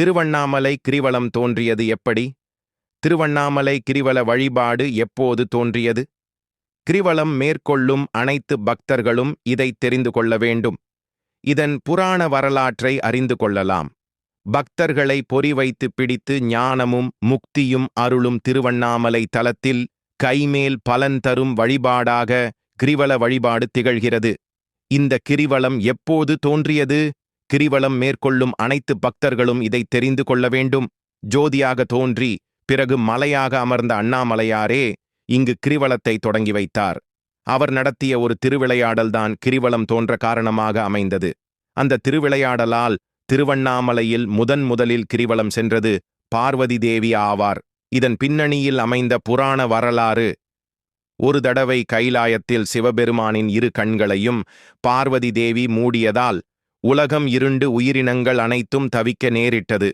திருவண்ணாமலை கிரிவலம் தோன்றியது எப்படி? திருவண்ணாமலை கிரிவல வழிபாடு எப்போது தோன்றியது? கிரிவலம் மேற்கொள்ளும் அனைத்து பக்தர்களும் இதை தெரிந்து கொள்ள வேண்டும். இதன் புராண வரலாற்றை அறிந்து கொள்ளலாம். பக்தர்களை பொறி வைத்து பிடித்து ஞானமும் முக்தியும் அருளும் திருவண்ணாமலை தலத்தில் கைமேல் பலன் தரும் வழிபாடாக கிரிவல வழிபாடு திகழ்கிறது. இந்த கிரிவலம் எப்போது தோன்றியது? கிரிவலம் மேற்கொள்ளும் அனைத்து பக்தர்களும் இதை தெரிந்து கொள்ள வேண்டும். ஜோதியாக தோன்றி பிறகு மலையாக அமர்ந்த அண்ணாமலையாரே இங்கு கிரிவலத்தை தொடங்கி வைத்தார். அவர் நடத்திய ஒரு திருவிளையாடல்தான் கிரிவலம் தோன்ற காரணமாக அமைந்தது. அந்த திருவிளையாடலால் திருவண்ணாமலையில் முதன் முதலில் கிரிவலம் சென்றது பார்வதி தேவி ஆவார். இதன் பின்னணியில் அமைந்த புராண வரலாறு ஒரு தடவை கைலாயத்தில் சிவபெருமானின் இரு கண்களையும் பார்வதி தேவி மூடியதால் உலகம் இருண்டு உயிரினங்கள் அனைத்தும் தவிக்க நேரிட்டது.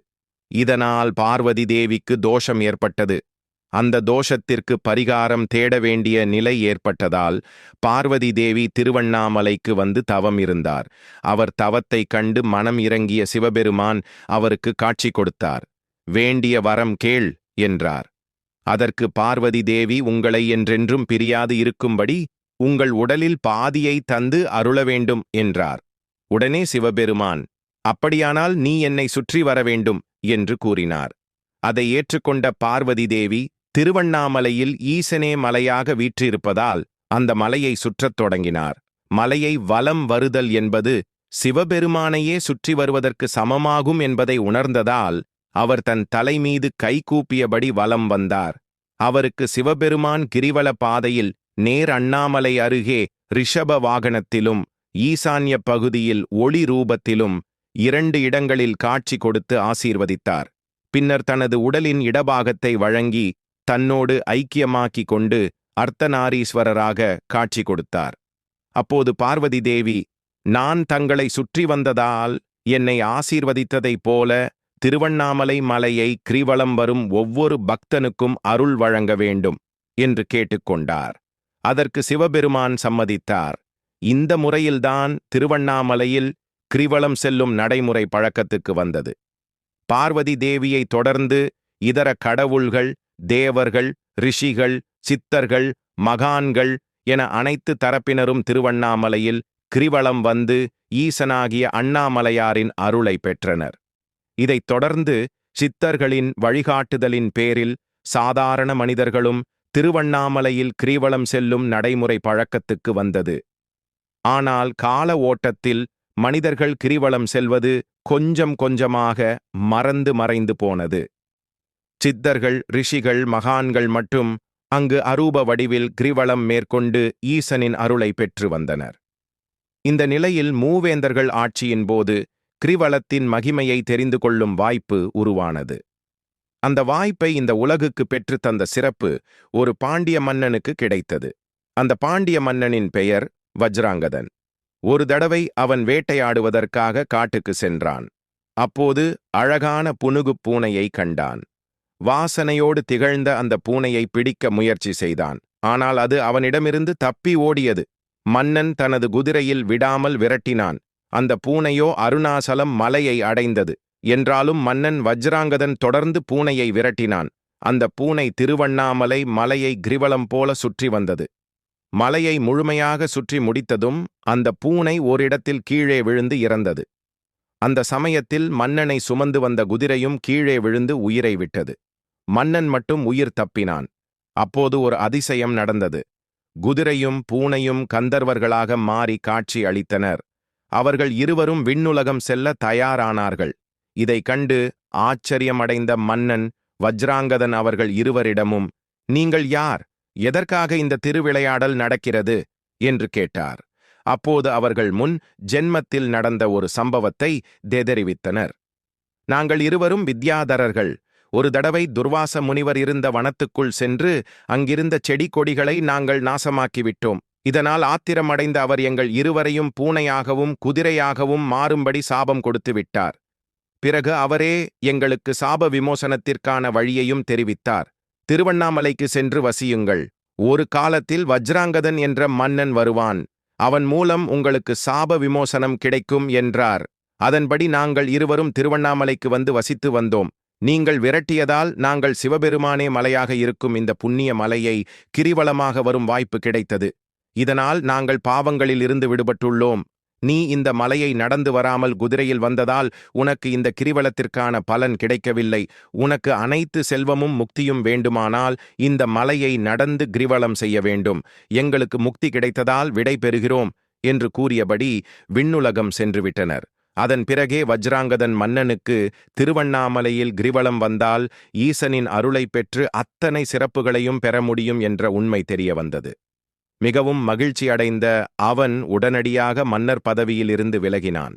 இதனால் பார்வதி தேவிக்கு தோஷம் ஏற்பட்டது. அந்த தோஷத்திற்கு பரிகாரம் தேட வேண்டிய நிலை ஏற்பட்டதால் பார்வதி தேவி திருவண்ணாமலைக்கு வந்து தவம் இருந்தார். அவர் தவத்தை கண்டு மனம் இறங்கிய சிவபெருமான் அவருக்கு காட்சி கொடுத்தார். வேண்டிய வரம் கேள் என்றார். அதற்கு பார்வதி தேவி உங்களை என்றென்றும் பிரியாது இருக்கும்படி உங்கள் உடலில் பாதியை தந்து அருள வேண்டும் என்றார். உடனே சிவபெருமான் அப்படியானால் நீ என்னை சுற்றி வர வேண்டும் என்று கூறினார். அதை ஏற்றுக்கொண்ட பார்வதி தேவி திருவண்ணாமலையில் ஈசனே மலையாக வீற்றிருப்பதால் அந்த மலையை சுற்றத் தொடங்கினார். மலையை வலம் வருதல் என்பது சிவபெருமானையே சுற்றி வருவதற்கு சமமாகும் என்பதை உணர்ந்ததால் அவர் தன் தலைமீது கைகூப்பியபடி வலம் வந்தார். அவருக்கு சிவபெருமான் கிரிவல பாதையில் நேர் அண்ணாமலை அருகே ரிஷப வாகனத்திலும் ஈசான்ய பகுதியில் ஒளி ரூபத்திலும் இரண்டு இடங்களில் காட்சி கொடுத்து ஆசீர்வதித்தார். பின்னர் தனது உடலின் இடபாகத்தை வழங்கி தன்னோடு ஐக்கியமாக்கிக் கொண்டு அர்த்தநாரீஸ்வரராக காட்சி கொடுத்தார். அப்போது பார்வதி தேவி நான் தங்களை சுற்றி வந்ததால் என்னை ஆசீர்வதித்ததைப் போல திருவண்ணாமலை மலையை கிரிவலம் வரும் ஒவ்வொரு பக்தனுக்கும் அருள் வழங்க வேண்டும் என்று கேட்டுக்கொண்டார் அதற்கு சிவபெருமான் சம்மதித்தார். இந்த முறையில்தான் திருவண்ணாமலையில் கிரிவலம் செல்லும் நடைமுறை பழக்கத்துக்கு வந்தது. பார்வதி தேவியை தொடர்ந்து இதர கடவுள்கள் தேவர்கள் ரிஷிகள் சித்தர்கள் மகான்கள் என அனைத்து தரப்பினரும் திருவண்ணாமலையில் கிரிவலம் வந்து ஈசனாகிய அண்ணாமலையாரின் அருளை பெற்றனர். இதைத் தொடர்ந்து சித்தர்களின் வழிகாட்டுதலின் பேரில் சாதாரண மனிதர்களும் திருவண்ணாமலையில் கிரிவலம் செல்லும் நடைமுறை பழக்கத்துக்கு வந்தது. ஆனால் கால ஓட்டத்தில் மனிதர்கள் கிரிவலம் செல்வது கொஞ்சம் கொஞ்சமாக மறந்து மறைந்து போனது. சித்தர்கள் ரிஷிகள் மகான்கள் மற்றும் அங்கு அரூப வடிவில் கிரிவலம் மேற்கொண்டு ஈசனின் அருளை பெற்று வந்தனர். இந்த நிலையில் மூவேந்தர்கள் ஆட்சியின் போது கிரிவலத்தின் மகிமையை தெரிந்து கொள்ளும் வாய்ப்பு உருவானது. அந்த வாய்ப்பை இந்த உலகுக்கு பெற்று தந்த சிறப்பு ஒரு பாண்டிய மன்னனுக்கு கிடைத்தது. அந்த பாண்டிய மன்னனின் பெயர் வஜ்ராங்கதன். ஒரு தடவை அவன் வேட்டையாடுவதற்காக காட்டுக்கு சென்றான். அப்போது அழகான புனுகுப் பூனையை கண்டான். வாசனையோடு திகழ்ந்த அந்த பூனையை பிடிக்க முயற்சி செய்தான். ஆனால் அது அவனிடமிருந்து தப்பி ஓடியது. மன்னன் தனது குதிரையில் விடாமல் விரட்டினான். அந்த பூனையோ அருணாசலம் மலையை அடைந்தது. என்றாலும் மன்னன் வஜ்ராங்கதன் தொடர்ந்து பூனையை விரட்டினான். அந்த பூனை திருவண்ணாமலை மலையை கிரிவலம் போல சுற்றி வந்தது. மலையை முழுமையாக சுற்றி முடித்ததும் அந்த பூனை ஓரிடத்தில் கீழே விழுந்து இறந்தது. அந்த சமயத்தில் மன்னனை சுமந்து வந்த குதிரையும் கீழே விழுந்து உயிரை விட்டது. மன்னன் மட்டும் உயிர் தப்பினான். அப்போது ஒரு அதிசயம் நடந்தது. குதிரையும் பூனையும் கந்தர்வர்களாக மாறி காட்சி அளித்தனர். அவர்கள் இருவரும் விண்ணுலகம் செல்ல தயாரானார்கள். இதை கண்டு ஆச்சரியமடைந்த மன்னன் வஜ்ராங்கதன் அவர்கள் இருவரிடமும் நீங்கள் யார்? எதற்காக இந்த திருவிளையாடல் நடக்கிறது? என்று கேட்டார். அப்போது அவர்கள் முன் ஜென்மத்தில் நடந்த ஒரு சம்பவத்தை தெதறிவித்தனர். நாங்கள் இருவரும் வித்யாதரர்கள். ஒரு தடவை துர்வாச முனிவர் இருந்த வனத்துக்குள் சென்று அங்கிருந்த செடி கொடிகளை நாங்கள் நாசமாக்கிவிட்டோம். இதனால் ஆத்திரமடைந்த அவர் எங்கள் இருவரையும் பூனையாகவும் குதிரையாகவும் மாறும்படி சாபம் கொடுத்து விட்டார். பிறகு அவரே எங்களுக்கு சாப விமோசனத்திற்கான வழியையும் தெரிவித்தார். திருவண்ணாமலைக்கு சென்று வசியுங்கள். ஒரு காலத்தில் வஜ்ராங்கதன் என்ற மன்னன் வருவான். அவன் மூலம் உங்களுக்கு சாப விமோசனம் கிடைக்கும் என்றார். அதன்படி நாங்கள் இருவரும் திருவண்ணாமலைக்கு வந்து வசித்து வந்தோம். நீங்கள் விரட்டியதால் நாங்கள் சிவபெருமானே மலையாக இருக்கும் இந்த புண்ணிய மலையை கிரிவலமாக வரும் வாய்ப்பு கிடைத்தது. இதனால் நாங்கள் பாவங்களில் இருந்து விடுபட்டுள்ளோம். நீ இந்த மலையை நடந்து வராமல் குதிரையில் வந்ததால் உனக்கு இந்த கிரிவலத்திற்கான பலன் கிடைக்கவில்லை. உனக்கு அனைத்து செல்வமும் முக்தியும் வேண்டுமானால் இந்த மலையை நடந்து கிரிவலம் செய்ய வேண்டும். எங்களுக்கு முக்தி கிடைத்ததால் விடை பெறுகிறோம் என்று கூறியபடி விண்ணுலகம் சென்றுவிட்டனர். அதன் பிறகே வஜ்ராங்கதன் மன்னனுக்கு திருவண்ணாமலையில் கிரிவலம் வந்தால் ஈசனின் அருளைப் பெற்று அத்தனை சிறப்புகளையும் பெற முடியும் என்ற உண்மை தெரிய வந்தது மிகவும் மகிழ்ச்சியடைந்த அவன் உடனடியாக மன்னர் பதவியில் இருந்து விலகினான்.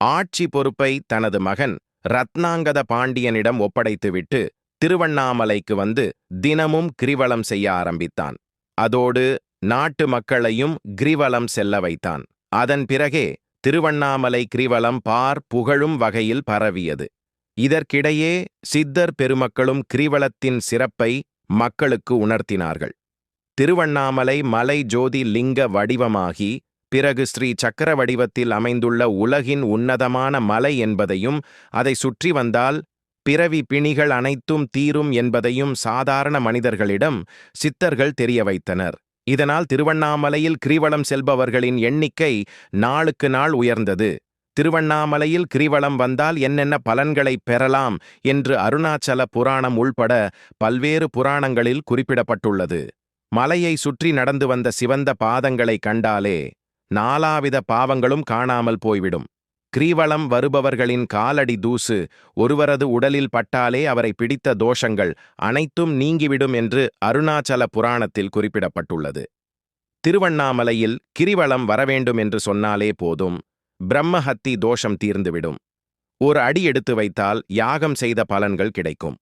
ஆட்சி பொறுப்பை தனது மகன் ரத்னாங்கத பாண்டியனிடம் ஒப்படைத்துவிட்டு திருவண்ணாமலைக்கு வந்து தினமும் கிரிவலம் செய்ய ஆரம்பித்தான். அதோடு நாட்டு மக்களையும் கிரிவலம் செல்ல வைத்தான். அதன் பிறகே திருவண்ணாமலை கிரிவலம் பார் புகழும் வகையில் பரவியது. இதற்கிடையே சித்தர் பெருமக்களும் கிரிவலத்தின் சிறப்பை மக்களுக்கு உணர்த்தினார்கள். திருவண்ணாமலை மலை ஜோதி லிங்க வடிவமாகி பிறகு ஸ்ரீ சக்கர வடிவத்தில் அமைந்துள்ள உலகின் உன்னதமான மலை என்பதையும் அதை சுற்றி வந்தால் பிறவி பிணிகள் அனைத்தும் தீரும் என்பதையும் சாதாரண மனிதர்களிடம் சித்தர்கள் தெரிய வைத்தனர். இதனால் திருவண்ணாமலையில் கிரிவலம் செல்பவர்களின் எண்ணிக்கை நாளுக்கு நாள் உயர்ந்தது. திருவண்ணாமலையில் கிரிவலம் வந்தால் என்னென்ன பலன்களை பெறலாம் என்று அருணாச்சல புராணம் உள்பட பல்வேறு புராணங்களில் குறிப்பிடப்பட்டுள்ளது. மலையை சுற்றி நடந்து வந்த சிவந்த பாதங்களை கண்டாலே நாலாவித பாவங்களும் காணாமல் போய்விடும். கிரீவளம் வருபவர்களின் காலடி தூசு ஒருவரது உடலில் பட்டாலே அவரை பிடித்த தோஷங்கள் அனைத்தும் நீங்கிவிடும் என்று அருணாச்சல புராணத்தில் குறிப்பிடப்பட்டுள்ளது. திருவண்ணாமலையில் கிரிவலம் வரவேண்டும் என்று சொன்னாலே போதும் பிரம்மஹத்தி தோஷம் தீர்ந்துவிடும். ஒரு அடி எடுத்து வைத்தால் யாகம் செய்த பலன்கள் கிடைக்கும்.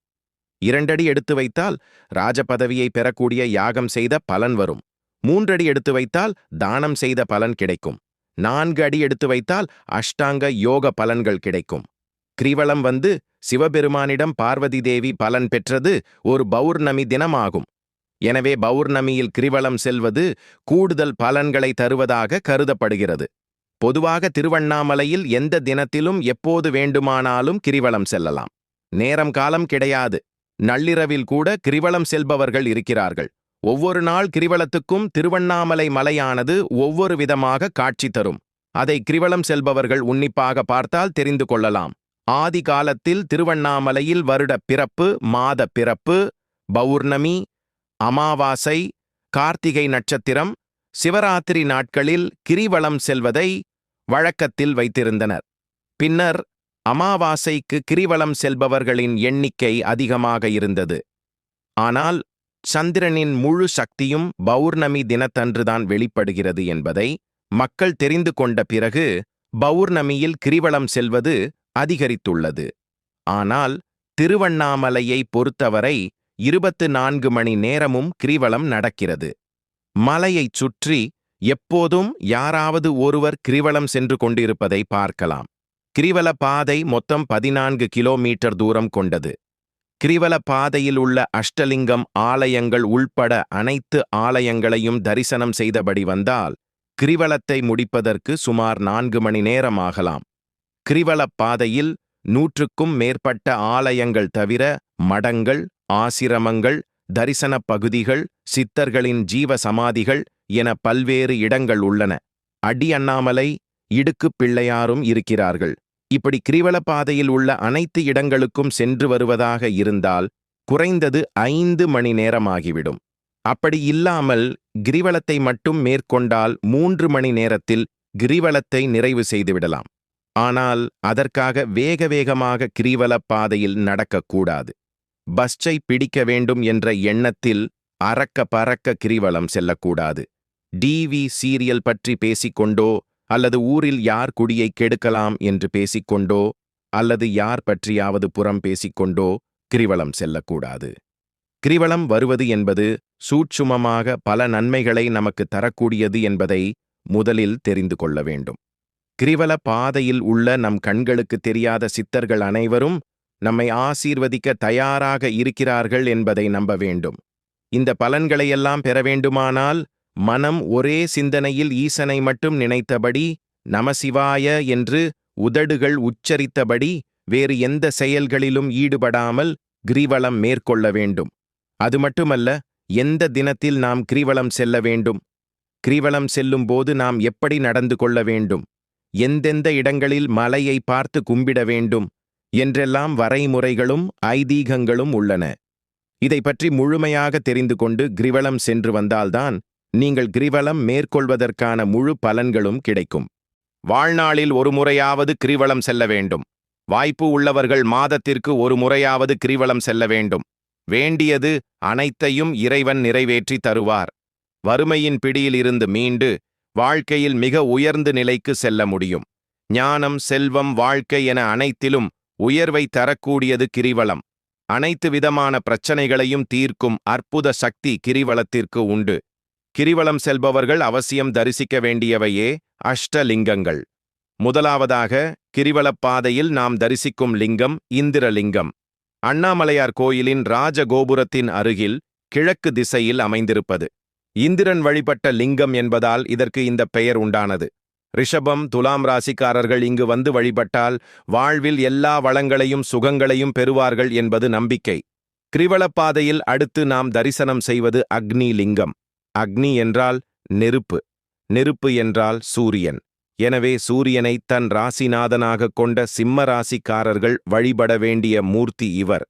இரண்டடி எடுத்து வைத்தால் ராஜபதவியை பெறக்கூடிய யாகம் செய்த பலன் வரும். மூன்றடி எடுத்து வைத்தால் தானம் செய்த பலன் கிடைக்கும். நான்கு அடி எடுத்து வைத்தால் அஷ்டாங்க யோக பலன்கள் கிடைக்கும். கிரிவலம் வந்து சிவபெருமானிடம் பார்வதி தேவி பலன் பெற்றது ஒரு பௌர்ணமி தினமாகும். எனவே பௌர்ணமியில் கிரிவலம் செல்வது கூடுதல் பலன்களை தருவதாக கருதப்படுகிறது. பொதுவாக திருவண்ணாமலையில் எந்த தினத்திலும் எப்போது வேண்டுமானாலும் கிரிவலம் செல்லலாம். நேரம் காலம் கிடையாது. நள்ளிரவில் கூட கிரிவலம் செல்பவர்கள் இருக்கிறார்கள். ஒவ்வொரு நாள் கிரிவலத்துக்கும் திருவண்ணாமலை மலையானது ஒவ்வொரு விதமாக காட்சி தரும். அதை கிரிவலம் செல்பவர்கள் உன்னிப்பாக பார்த்தால் தெரிந்து கொள்ளலாம். ஆதி காலத்தில் திருவண்ணாமலையில் வருட பிறப்பு மாத பிறப்பு பௌர்ணமி அமாவாசை கார்த்திகை நட்சத்திரம் சிவராத்திரி நாட்களில் கிரிவலம் செல்வதை வழக்கத்தில் வைத்திருந்தனர். பின்னர் அமாவாசைக்கு கிரிவலம் செல்பவர்களின் எண்ணிக்கை அதிகமாக இருந்தது. ஆனால் சந்திரனின் முழு சக்தியும் பௌர்ணமி தினத்தன்றுதான் வெளிப்படுகிறது என்பதை மக்கள் தெரிந்து கொண்ட பிறகு பௌர்ணமியில் கிரிவலம் செல்வது அதிகரித்துள்ளது. ஆனால் திருவண்ணாமலையை பொறுத்தவரை இருபத்து நான்கு மணி நேரமும் கிரிவலம் நடக்கிறது. மலையைச் சுற்றி எப்போதும் யாராவது ஒருவர் கிரிவலம் சென்று கொண்டிருப்பதை பார்க்கலாம். கிரிவல பாதை மொத்தம் பதினான்கு கிலோமீட்டர் தூரம் கொண்டது. கிரிவல பாதையில் உள்ள அஷ்டலிங்கம் ஆலயங்கள் உள்பட அனைத்து ஆலயங்களையும் தரிசனம் செய்தபடி வந்தால் கிரிவலத்தை முடிப்பதற்கு சுமார் நான்கு மணி நேரம் ஆகலாம் கிரிவல பாதையில் நூற்றுக்கும் மேற்பட்ட ஆலயங்கள் தவிர மடங்கள் ஆசிரமங்கள் தரிசனப் பகுதிகள் சித்தர்களின் ஜீவ சமாதிகள் என பல்வேறு இடங்கள் உள்ளன. அடி அண்ணாமலை இடுக்குப் பிள்ளையாரும் இருக்கிறார்கள். இப்படி கிரிவலப்பாதையில் உள்ள அனைத்து இடங்களுக்கும் சென்று வருவதாக இருந்தால் குறைந்தது ஐந்து மணி நேரமாகிவிடும். அப்படி இல்லாமல் கிரிவலத்தை மட்டும் மேற்கொண்டால் மூன்று மணி நேரத்தில் கிரிவலத்தை நிறைவு செய்துவிடலாம். ஆனால் அதற்காக வேக வேகமாக கிரிவலப்பாதையில் நடக்கக்கூடாது. பஸ்ஸை பிடிக்க வேண்டும் என்ற எண்ணத்தில் அறக்க பறக்க கிரிவலம் செல்லக்கூடாது. டிவி சீரியல் பற்றி பேசிக்கொண்டோ அல்லது ஊரில் யார் குடியை கெடுக்கலாம் என்று பேசிக்கொண்டோ அல்லது யார் பற்றியாவது புறம் பேசிக்கொண்டோ கிரிவலம் செல்லக்கூடாது. கிரிவலம் வருவது என்பது சூட்சுமமாக பல நன்மைகளை நமக்கு தரக்கூடியது என்பதை முதலில் தெரிந்து கொள்ள வேண்டும். கிரிவல பாதையில் உள்ள நம் கண்களுக்கு தெரியாத சித்தர்கள் அனைவரும் நம்மை ஆசீர்வதிக்க தயாராக இருக்கிறார்கள் என்பதை நம்ப வேண்டும். இந்த பலன்களையெல்லாம் பெற வேண்டுமானால் மனம் ஒரே சிந்தனையில் ஈசனை மட்டும் நினைத்தபடி நமசிவாய என்று உதடுகள் உச்சரித்தபடி வேறு எந்த செயல்களிலும் ஈடுபடாமல் கிரிவலம் மேற்கொள்ள வேண்டும். அது மட்டுமல்ல எந்த தினத்தில் நாம் கிரிவலம் செல்ல வேண்டும்? கிரிவலம் செல்லும்போது நாம் எப்படி நடந்து கொள்ள வேண்டும்? எந்தெந்த இடங்களில் மலையை பார்த்து கும்பிட வேண்டும்? என்றெல்லாம் வரைமுறைகளும் ஐதீகங்களும் உள்ளன. இதை பற்றி முழுமையாக தெரிந்து கொண்டு கிரிவலம் சென்று வந்தால்தான் நீங்கள் கிரிவலம் மேற்கொள்வதற்கான முழு பலன்களும் கிடைக்கும். வாழ்நாளில் ஒரு முறையாவது கிரிவலம் செல்ல வேண்டும். வாய்ப்பு உள்ளவர்கள் மாதத்திற்கு ஒரு முறையாவது கிரிவலம் செல்ல வேண்டும். வேண்டியது அனைத்தையும் இறைவன் நிறைவேற்றி தருவார். வறுமையின் பிடியில் இருந்து மீண்டு வாழ்க்கையில் மிக உயர்ந்த நிலைக்கு செல்ல முடியும். ஞானம் செல்வம் வாழ்க்கை என அனைத்திலும் உயர்வை தரக்கூடியது கிரிவலம். அனைத்து விதமான பிரச்சனைகளையும் தீர்க்கும் அற்புத சக்தி கிரிவலத்திற்கு உண்டு. கிரிவலம் செல்பவர்கள் அவசியம் தரிசிக்க வேண்டியவையே அஷ்டலிங்கங்கள். முதலாவதாக கிரிவலப்பாதையில் நாம் தரிசிக்கும் லிங்கம் இந்திரலிங்கம். அண்ணாமலையார் கோயிலின் ராஜகோபுரத்தின் அருகில் கிழக்கு திசையில் அமைந்திருப்பது. இந்திரன் வழிபட்ட லிங்கம் என்பதால் இதற்கு இந்த பெயர் உண்டானது. ரிஷபம் துலாம் ராசிக்காரர்கள் இங்கு வந்து வழிபட்டால் வாழ்வில் எல்லா வளங்களையும் சுகங்களையும் பெறுவார்கள் என்பது நம்பிக்கை. கிரிவலப்பாதையில் அடுத்து நாம் தரிசனம் செய்வது அக்னி லிங்கம். அக்னி என்றால் நெருப்பு நெருப்பு என்றால் சூரியன். எனவே சூரியனை தன் ராசிநாதனாகக் கொண்ட சிம்ம ராசிக்காரர்கள் வழிபட வேண்டிய மூர்த்தி இவர்.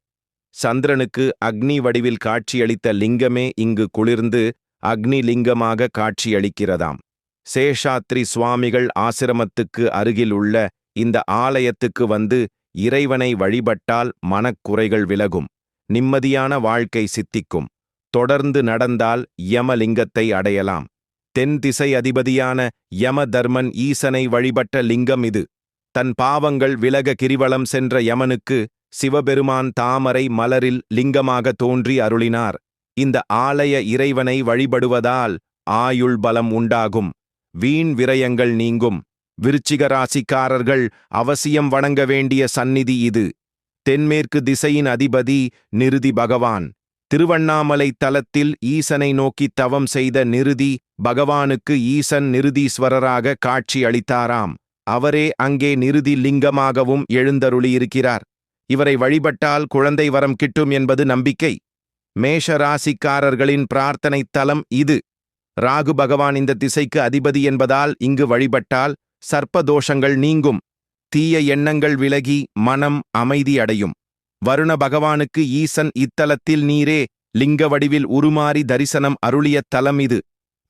சந்திரனுக்கு அக்னி வடிவில் காட்சியளித்த லிங்கமே இங்கு குளிர்ந்து அக்னி லிங்கமாக காட்சியளிக்கிறதாம். சேஷாத்ரி சுவாமிகள் ஆசிரமத்துக்கு அருகில் உள்ள இந்த ஆலயத்துக்கு வந்து இறைவனை வழிபட்டால் மனக்குறைகள் விலகும் நிம்மதியான வாழ்க்கை சித்திக்கும். தொடர்ந்து நடந்தால் யமலிங்கத்தை அடையலாம். தென் திசை அதிபதியான யம தர்மன் ஈசனை வழிபட்ட லிங்கம் இது. தன் பாவங்கள் விலக கிரிவலம் சென்ற யமனுக்கு சிவபெருமான் தாமரை மலரில் லிங்கமாக தோன்றி அருளினார். இந்த ஆலய இறைவனை வழிபடுவதால் ஆயுள் பலம் உண்டாகும். வீண் விரயங்கள் நீங்கும். விருச்சிக ராசிக்காரர்கள் அவசியம் வணங்க வேண்டிய சந்நிதி இது. தென்மேற்கு திசையின் அதிபதி நிருதி பகவான். திருவண்ணாமலை தலத்தில் ஈசனை நோக்கி தவம் செய்த நிருதி பகவானுக்கு ஈசன் நிருதீஸ்வரராக காட்சி அளித்தாராம். அவரே அங்கே நிருதி லிங்கமாகவும் எழுந்தருளியிருக்கிறார். இவரை வழிபட்டால் குழந்தை வரம் கிட்டும் என்பது நம்பிக்கை. மேஷ ராசிக்காரர்களின் பிரார்த்தனை தலம் இது. ராகு பகவான் இந்த திசைக்கு அதிபதி என்பதால் இங்கு வழிபட்டால் சர்ப்பதோஷங்கள் நீங்கும். தீய எண்ணங்கள் விலகி மனம் அமைதி அடையும் வருண பகவானுக்கு ஈசன் இத்தலத்தில் நீரே லிங்க வடிவில் உருமாறி தரிசனம் அருளிய தலம் இது.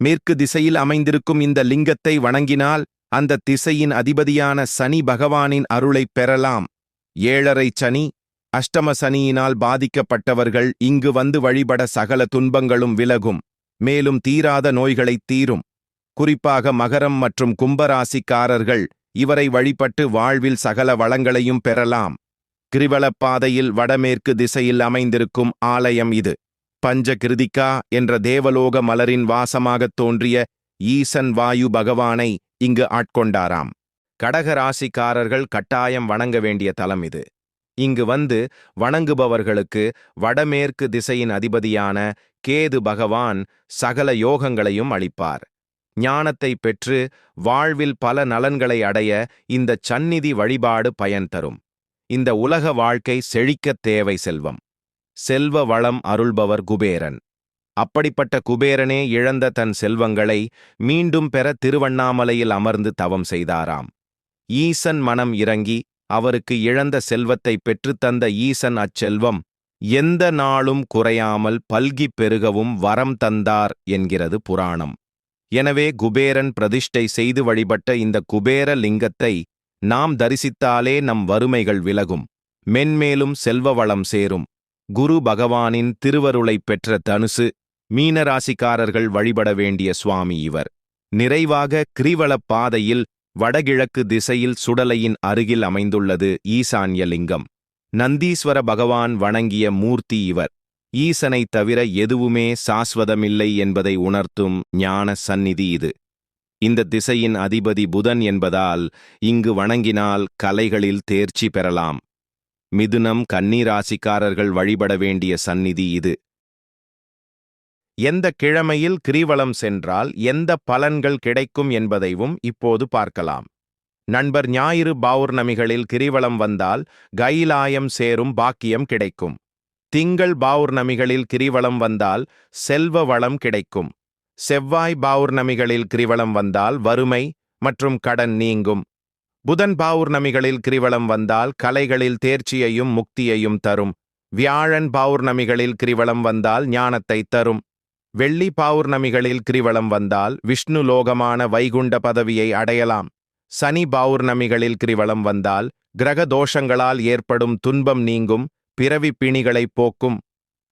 மேற்கு திசையில் அமைந்திருக்கும் இந்த லிங்கத்தை வணங்கினால் அந்த திசையின் அதிபதியான சனி பகவானின் அருளைப் பெறலாம். ஏழரை சனி அஷ்டம சனியினால் பாதிக்கப்பட்டவர்கள் இங்கு வந்து வழிபட சகல துன்பங்களும் விலகும். மேலும் தீராத நோய்களைத் தீரும். குறிப்பாக மகரம் மற்றும் கும்பராசிக்காரர்கள் இவரை வழிபட்டு வாழ்வில் சகல வளங்களையும் பெறலாம். கிரிவலப்பாதையில் வடமேற்கு திசையில் அமைந்திருக்கும் ஆலயம் இது. பஞ்ச கிருதிகா என்ற தேவலோக மலரின் வாசமாகத் தோன்றிய ஈசன் வாயு பகவானை இங்கு ஆட்கொண்டாராம். கடக ராசிக்காரர்கள் கட்டாயம் வணங்க வேண்டிய தலம் இது. இங்கு வந்து வணங்குபவர்களுக்கு வடமேற்கு திசையின் அதிபதியான கேது பகவான் சகல யோகங்களையும் அளிப்பார். ஞானத்தை பெற்று வாழ்வில் பல நலன்களை அடைய இந்த சந்நிதி வழிபாடு பயன் தரும். இந்த உலக வாழ்க்கை செழிக்கத் தேவை செல்வம். செல்வ வளம் அருள்பவர் குபேரன். அப்படிப்பட்ட குபேரனே இழந்த தன் செல்வங்களை மீண்டும் பெற திருவண்ணாமலையில் அமர்ந்து தவம் செய்தாராம். ஈசன் மனம் இறங்கி அவருக்கு இழந்த செல்வத்தை பெற்றுத்தந்த ஈசன் அச்செல்வம் எந்த நாளும் குறையாமல் பல்கிப் பெருகவும் வரம் தந்தார் என்கிறது புராணம். எனவே குபேரன் பிரதிஷ்டை செய்து வழிபட்ட இந்த குபேர லிங்கத்தை நாம் தரிசித்தாலே நம் வறுமைகள் விலகும். மென்மேலும் செல்வ வளம் சேரும். குரு பகவானின் திருவருளைப் பெற்ற தனுசு மீனராசிக்காரர்கள் வழிபட வேண்டிய சுவாமி இவர். நிறைவாக கிரிவலப் பாதையில் வடகிழக்கு திசையில் சுடலையின் அருகில் அமைந்துள்ளது ஈசான்ய லிங்கம் நந்தீஸ்வர பகவான் வணங்கிய மூர்த்தி இவர். ஈசனைத் தவிர எதுவுமே சாஸ்வதமில்லை என்பதை உணர்த்தும் ஞான சந்நிதி இது. இந்த திசையின் அதிபதி புதன் என்பதால் இங்கு வணங்கினால் கலைகளில் தேர்ச்சி பெறலாம். மிதுனம் கன்னிராசிக்காரர்கள் வழிபட வேண்டிய சந்நிதி இது. எந்த கிழமையில் கிரிவலம் சென்றால் எந்த பலன்கள் கிடைக்கும் என்பதையும் இப்போது பார்க்கலாம். நண்பர் ஞாயிறு பௌர்ணமிகளில் கிரிவலம் வந்தால் கைலாயம் சேரும் பாக்கியம் கிடைக்கும். திங்கள் பௌர்ணமிகளில் கிரிவலம் வந்தால் செல்வ வளம் கிடைக்கும். செவ்வாய் பௌர்ணமிகளில் கிரிவலம் வந்தால் வறுமை மற்றும் கடன் நீங்கும். புதன் பௌர்ணமிகளில் கிரிவலம் வந்தால் கலைகளில் தேர்ச்சியையும் முக்தியையும் தரும். வியாழன் பௌர்ணமிகளில் கிரிவலம் வந்தால் ஞானத்தை தரும். வெள்ளி பௌர்ணமிகளில் கிரிவலம் வந்தால் விஷ்ணு லோகமான வைகுண்ட பதவியை அடையலாம். சனி பௌர்ணமிகளில் கிரிவலம் வந்தால் கிரக தோஷங்களால் ஏற்படும் துன்பம் நீங்கும் பிறவி பிணிகளைப் போக்கும்.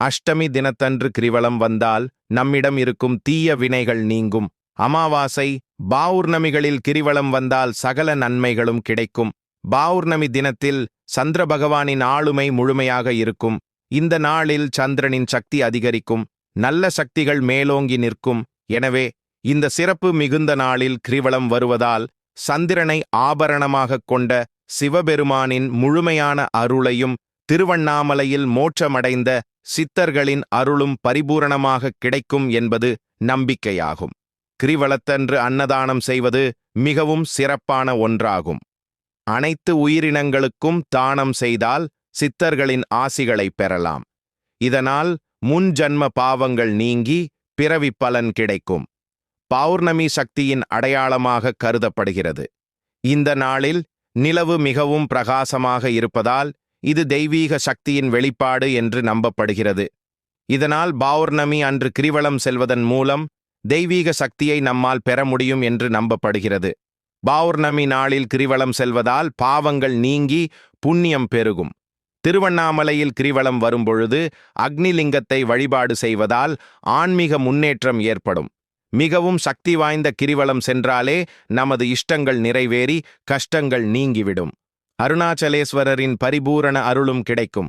அஷ்டமி தினத்தன்று கிரிவலம் வந்தால் நம்மிடம் இருக்கும் தீய வினைகள் நீங்கும். அமாவாசை பாவுர்ணமிகளில் கிரிவலம் வந்தால் சகல நன்மைகளும் கிடைக்கும். பாவுர்ணமி தினத்தில் சந்திர பகவானின் ஆளுமை முழுமையாக இருக்கும். இந்த நாளில் சந்திரனின் சக்தி அதிகரிக்கும். நல்ல சக்திகள் மேலோங்கி நிற்கும். எனவே இந்த சிறப்பு மிகுந்த நாளில் கிரிவலம் வருவதால் சந்திரனை ஆபரணமாகக் கொண்ட சிவபெருமானின் முழுமையான அருளையும் திருவண்ணாமலையில் மோட்சமடைந்த சித்தர்களின் அருளும் பரிபூரணமாக கிடைக்கும் என்பது நம்பிக்கையாகும். கிரிவலத்தன்று அன்னதானம் செய்வது மிகவும் சிறப்பான ஒன்றாகும். அனைத்து உயிரினங்களுக்கும் தானம் செய்தால் சித்தர்களின் ஆசிகளை பெறலாம். இதனால் முன் ஜன்ம பாவங்கள் நீங்கி பிறவி பலன் கிடைக்கும். பௌர்ணமி சக்தியின் அடையாளமாக கருதப்படுகிறது. இந்த நாளில் நிலவு மிகவும் பிரகாசமாக இருப்பதால் இது தெய்வீக சக்தியின் வெளிப்பாடு என்று நம்பப்படுகிறது. இதனால் பௌர்ணமி அன்று கிரிவலம் செல்வதன் மூலம் தெய்வீக சக்தியை நம்மால் பெற முடியும் என்று நம்பப்படுகிறது. பௌர்ணமி நாளில் கிரிவலம் செல்வதால் பாவங்கள் நீங்கி புண்ணியம் பெருகும். திருவண்ணாமலையில் கிரிவலம் வரும்பொழுது அக்னிலிங்கத்தை வழிபாடு செய்வதால் ஆன்மீக முன்னேற்றம் ஏற்படும். மிகவும் சக்தி வாய்ந்த கிரிவலம் சென்றாலே நமது இஷ்டங்கள் நிறைவேறி கஷ்டங்கள் நீங்கிவிடும். அருணாச்சலேஸ்வரரின் பரிபூரண அருளும் கிடைக்கும்.